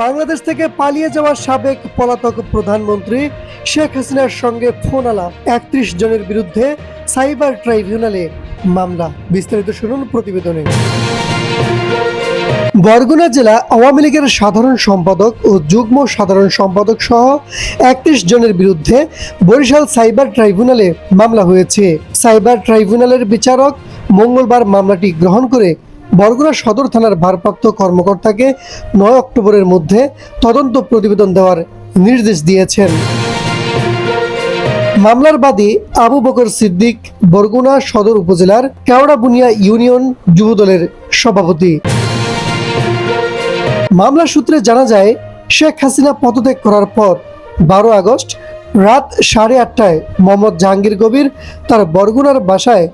বাংলাদেশ থেকে পালিয়ে যাওয়া সাবেক পলাতক প্রধানমন্ত্রী শেখ হাসিনার সঙ্গে ফোন আলাপ। একত্রিশ জনের বিরুদ্ধে সাইবার ট্রাইব্যুনালে মামলা। বিস্তারিত শুনুন প্রতিবেদনে। বরগুনা জেলা আওয়ামী লীগের সাধারণ সম্পাদক ও যুগ্ম সাধারণ সম্পাদক সহ একত্রিশ জনের বিরুদ্ধে বরিশাল সাইবার ট্রাইব্যুনালে মামলা হয়েছে। সাইবার ট্রাইব্যুনালের বিচারক মঙ্গলবার মামলাটি গ্রহণ করে বরগুনা সদর থানার ভারপ্রাপ্ত কর্মকর্তাকে নয় অক্টোবরের মধ্যে তদন্ত প্রতিবেদন দেওয়ার নির্দেশ দিয়েছেন। মামলার বাদী আবু বকর সিদ্দিক বরগুনা সদর উপজেলার কেওড়াবুনিয়া ইউনিয়ন যুবদলের সভাপতি। মামলা সূত্রে জানা যায়, শেখ হাসিনা পদত্যাগ করার পর বারো আগস্ট রাত সাড়ে আটটায় মোহাম্মদ জাহাঙ্গীর কবির তার বরগুনার বাসায়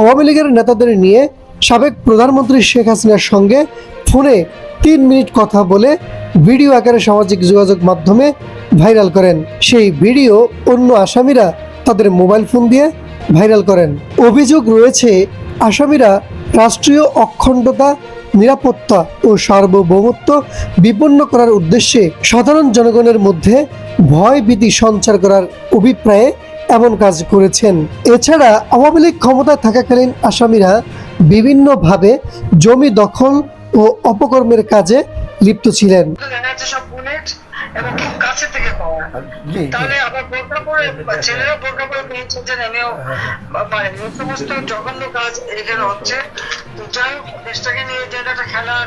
আওয়ামী লীগের নেতাদের নিয়ে সাবেক প্রধানমন্ত্রী শেখ হাসিনার সঙ্গে ফোনে তিন মিনিট কথা বলে ভিডিও আকারে সামাজিক যোগাযোগ মাধ্যমে ভাইরাল করেন। সেই ভিডিও অন্য আসামিরা তাদের মোবাইল ফোন দিয়ে ভাইরাল করেন। অভিযোগ রয়েছে, আসামিরা রাষ্ট্রীয় অখণ্ডতা, নিরাপত্তা ও সার্বভৌমত্ব বিপন্ন করার উদ্দেশ্যে সাধারণ জনগণের মধ্যে ভয় ভীতি সঞ্চার করার অভিপ্রায়ে এমন কাজ করেছেন। এছাড়া আওয়ামী লীগ ক্ষমতায় থাকাকালীন আসামিরা বিভিন্নভাবে জমি দখল ও অপকর্মের কাজে লিপ্ত ছিলেন। সব বুলেট এবং খুব কাছে থেকে পাওয়া। তাহলে আবার বোরকা পরে ছেলেরা বোরকা পরে পেয়েছে যে নেমেও মানে এই সমস্ত জঘন্য কাজ এখানে হচ্ছে। তো যাই হোক দেশটাকে নিয়ে যে একটা খেলার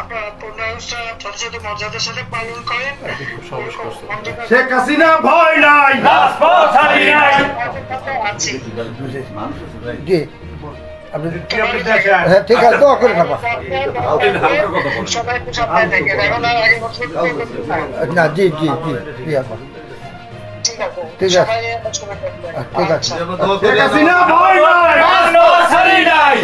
আপনারা পনেরো যথাযথ মর্যাদার সাথে পালন করেন। শেখ হাসিনা ভয় নাই। জি। আপনি হ্যাঁ ঠিক আছে দোয়া করে খাবা সবাই একটু সাবধানে থাকেন এখন আর আগে বছর না। জি জি জি জি আপা। ঠিক আছে। ঠিক আছে। ঠিক আছে। আচ্ছা। ভয় নাই।